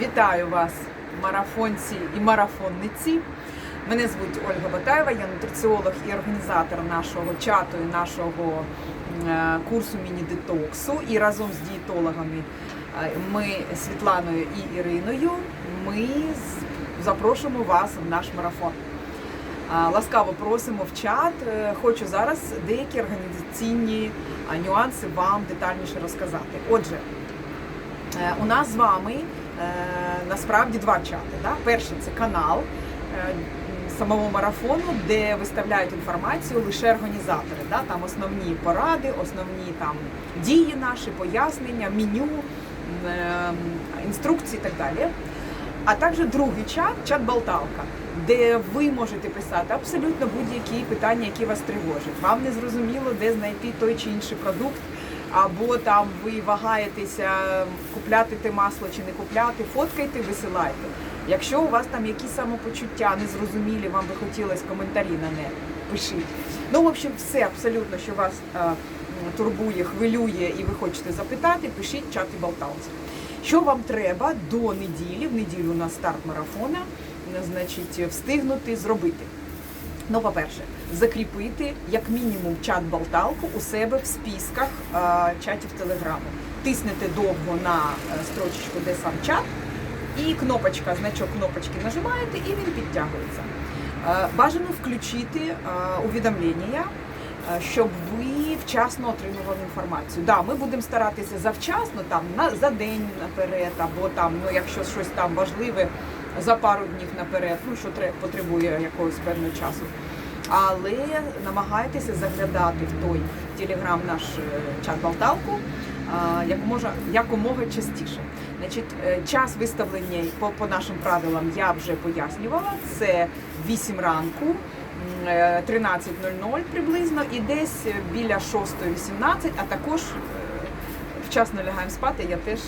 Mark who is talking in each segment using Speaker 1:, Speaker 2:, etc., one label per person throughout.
Speaker 1: Вітаю вас, марафонці і марафонниці. Мене звуть Ольга Батаєва, я нутриціолог і організатор нашого чату і нашого е, курсу міні-детоксу. І разом з дієтологами е, ми Світланою і Іриною. Ми запрошуємо вас в наш марафон. Ласкаво просимо в чат. Е, Хочу зараз деякі організаційні нюанси вам детальніше розказати. Отже, у нас з вами насправді два чати. Да? Перший це канал е, самого марафону, де виставляють інформацію лише організатори. Да? Там основні поради, основні там дії наші, пояснення, меню, е, інструкції і так далі. А також другий чат, чат Болталка, де ви можете писати абсолютно будь-які питання, які вас тривожать. Вам не зрозуміло, де знайти той чи інший продукт, або там ви вагаєтеся купляти те масло чи не купляти, фоткайте, висилайте. Якщо у вас там якісь самопочуття незрозумілі, вам би хотілося коментарі на не пишіть. Ну, в общем, все абсолютно, що вас е, турбує, хвилює і ви хочете запитати, пишіть в чаті Болталці. Що вам треба до неділі? В неділю у нас старт марафона, значить, встигнути зробити. Ну, по-перше, закріпити як мінімум чат-болталку у себе в списках е, чатів Телеграму. Тиснете довго на е, строчечку, де сам чат, і кнопочка, значок кнопочки нажимаєте, і він підтягується. Е, Бажано включити е, увідомлення, щоб ви вчасно отримували інформацію. Да, ми будемо старатися завчасно, там на за день наперед, або там, ну якщо щось там важливе, за пару днів наперед, ну що тре- потребує якогось певного часу. Але намагайтеся заглядати в той телеграм наш е, чат-болталку якомога частіше. Значить, е, час виставлення по, по нашим правилам я вже пояснювала. Це 8 ранку, е, 13.00 приблизно, і десь біля 6.18, а також е, вчасно лягаємо спати, я теж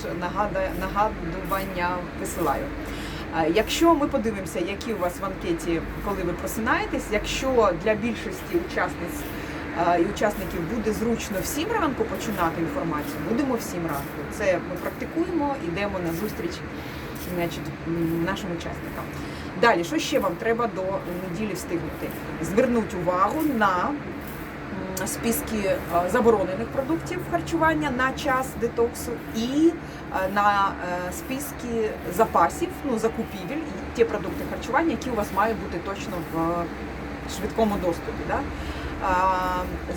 Speaker 1: нагадування висилаю. А Якщо ми подивимося, які у вас в анкеті, коли ви просинаєтесь, якщо для більшості учасниць і учасників буде зручно в 7 ранку починати інформацію, будемо в 7 ранку. Це ми практикуємо, йдемо на зустріч значить, нашим учасникам. Далі, що ще вам треба до неділі встигнути? Звернути увагу на списки е, заборонених продуктів харчування на час детоксу і е, на е, списки запасів, ну закупівель, ті продукти харчування, які у вас мають бути точно в швидкому доступі. Да?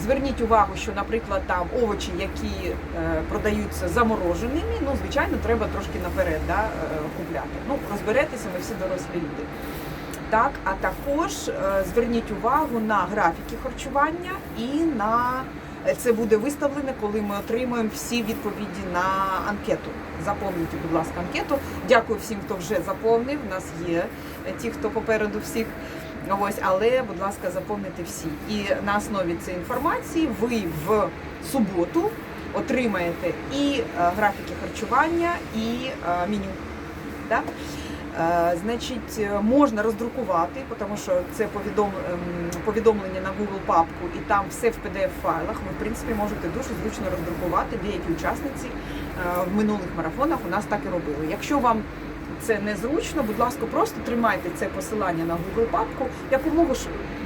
Speaker 1: Зверніть увагу, що, наприклад, там овочі, які е, продаються замороженими, ну звичайно, треба трошки наперед да, е, купляти. Ну розберетеся, ми всі дорослі люди. Так, а також е, зверніть увагу на графіки харчування і на це буде виставлене, коли ми отримуємо всі відповіді на анкету. Заповніть, будь ласка, анкету. Дякую всім, хто вже заповнив. У нас є е, ті, хто попереду всіх. Ось, але, будь ласка, заповнити всі. І на основі цієї інформації ви в суботу отримаєте і е, графіки харчування, і меню. Да? Е, Значить, е, можна роздрукувати, тому що це ем, повідомлення на Google папку, і там все в PDF-файлах. Ви, в принципі, можете дуже зручно роздрукувати. Деякі учасниці е, в минулих марафонах у нас так і робили. Якщо вам це незручно, будь ласка, просто тримайте це посилання на Google папку якомога ж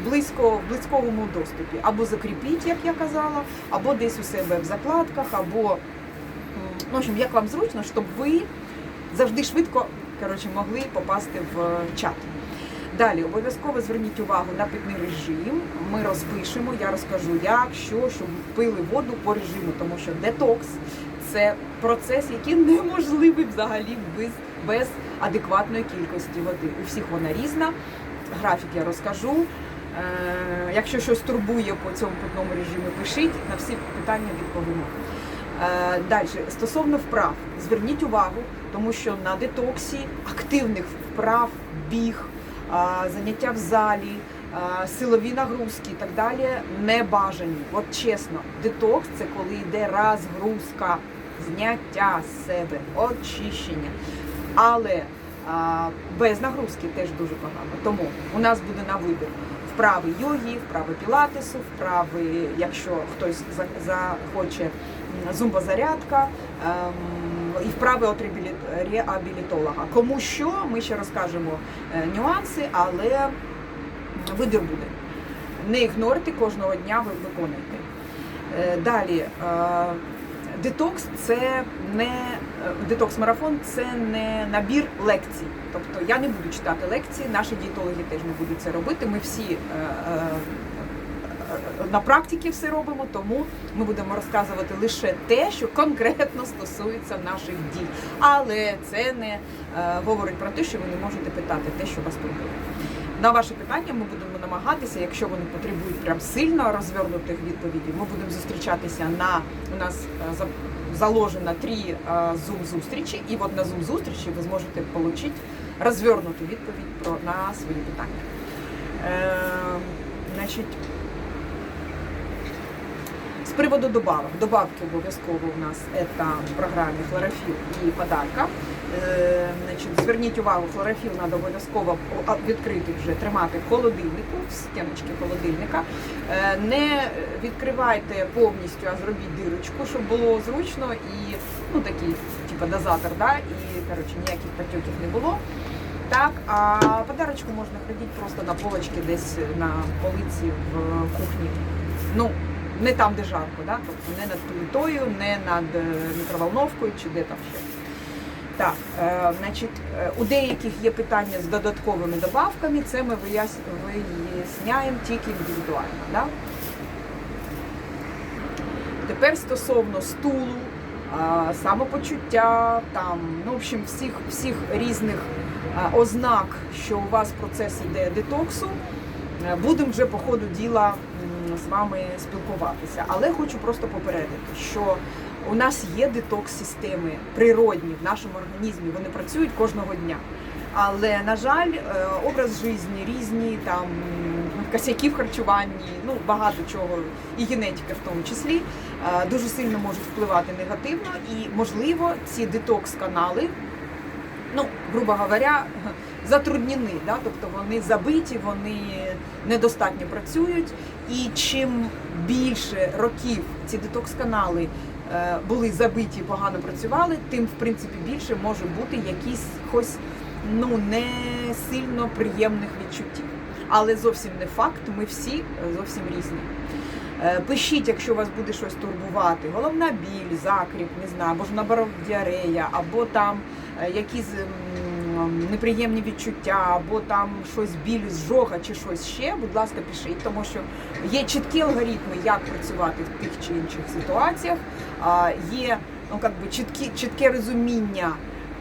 Speaker 1: близько в близьковому доступі. Або закріпіть, як я казала, або десь у себе в закладках, або ну, в общем, як вам зручно, щоб ви завжди швидко коротше, могли попасти в чат. Далі обов'язково зверніть увагу на питний режим. Ми розпишемо, я розкажу, як, що, щоб пили воду по режиму, тому що детокс це процес, який неможливий взагалі без, без адекватної кількості води. У всіх вона різна. Графік я розкажу. Е, якщо щось турбує по цьому питному режиму, пишіть на всі питання відповімо. Е, Далі, стосовно вправ, зверніть увагу, тому що на детоксі активних вправ, біг, заняття в залі, силові нагрузки і так далі не бажані. От чесно, детокс це коли йде розгрузка, зняття з себе, очищення. Але без нагрузки теж дуже погано. Тому у нас буде на вибір вправи йоги, вправи пілатесу, вправи, якщо хтось захоче зумбозарядка, ем, і вправи от реабілітолога. Кому що, ми ще розкажемо е, нюанси, але вибір буде. Не ігнорте, кожного дня ви виконуєте. Е, Далі, е, детокс це не е, детокс-марафон це не набір лекцій. Тобто я не буду читати лекції, наші дієтологи теж не будуть це робити. Ми всі е, е, на практиці все робимо, тому ми будемо розказувати лише те, що конкретно стосується наших дій. Але це не говорить про те, що ви не можете питати те, що вас турбує. На ваше питання ми будемо намагатися, якщо вони потребують прям сильно розвернутих відповідей, ми будемо зустрічатися на у нас е, за- заложено три зум зустрічі, і от на зум зустрічі ви зможете отримати розвернуту відповідь про на свої питання. Е, значить, з приводу добавок. Добавки обов'язково у нас це в програмі хлорофіл і подарка. Е, зверніть увагу, хлорофіл треба обов'язково відкрити вже тримати в холодильнику, в стіночці холодильника. Е, не відкривайте повністю, а зробіть дирочку, щоб було зручно і ну такий, типу дозатор, да, і коротше, ніяких потьоків не було. Так, а подарочку можна ходити просто на полочці десь на полиці в кухні. Ну, не там, де жарко, да? тобто не над плитою, не над е, мікроволновкою чи де там ще. Так, е, значить, е, у деяких є питання з додатковими добавками, це ми виясняємо тільки індивідуально. Да? Тепер стосовно стулу, а, самопочуття, там, ну, в общем, всіх, всіх різних а, ознак, що у вас процес іде детоксу, е, будемо вже по ходу діла з вами спілкуватися. Але хочу просто попередити, що у нас є детокс-системи природні в нашому організмі, вони працюють кожного дня. Але на жаль, е, образ житті різні, там косяки в харчуванні, ну багато чого, і генетика в тому числі, е, дуже сильно можуть впливати негативно. І можливо, ці детокс-канали, ну грубо говоря, затруднені, да? тобто вони забиті, вони недостатньо працюють. І чим більше років ці детокс-канали були забиті, погано працювали, тим в принципі більше може бути якісь ну не сильно приємних відчуттів. Але зовсім не факт, ми всі е, зовсім різні. Е, Пишіть, якщо вас буде щось турбувати, головна біль, закріп, не знаю, або ж наоборот діарея, або там е, якісь неприємні відчуття, або там щось біль, зжога чи щось ще. Будь ласка, пишіть, тому що є чіткі алгоритми, як працювати в тих чи інших ситуаціях. А, Є ну, как би, чіткі, чітке розуміння,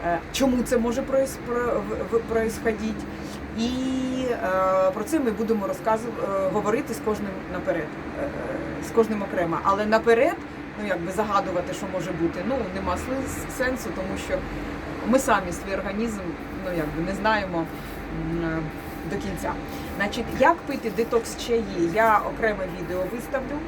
Speaker 1: е, чому це може проис- про- в- в- происходити. І е, про це ми будемо розказувати, говорити з кожним наперед, е, е, з кожним окремо. Але наперед, ну якби загадувати, що може бути, ну нема сенсу, тому що ми самі свій організм ну якби не знаємо е, до кінця. Значить, як пити детокс чаї, я окреме відео виставлю.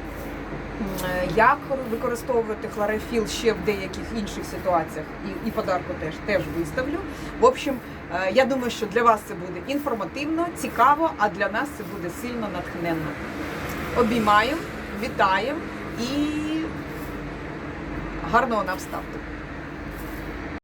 Speaker 1: Е, Як використовувати хлорофіл ще в деяких інших ситуаціях, і, і подарку теж теж виставлю. В общем, е, я думаю, що для вас це буде інформативно, цікаво, а для нас це буде сильно натхненно. Обіймаємо, вітаємо і гарного нам старту!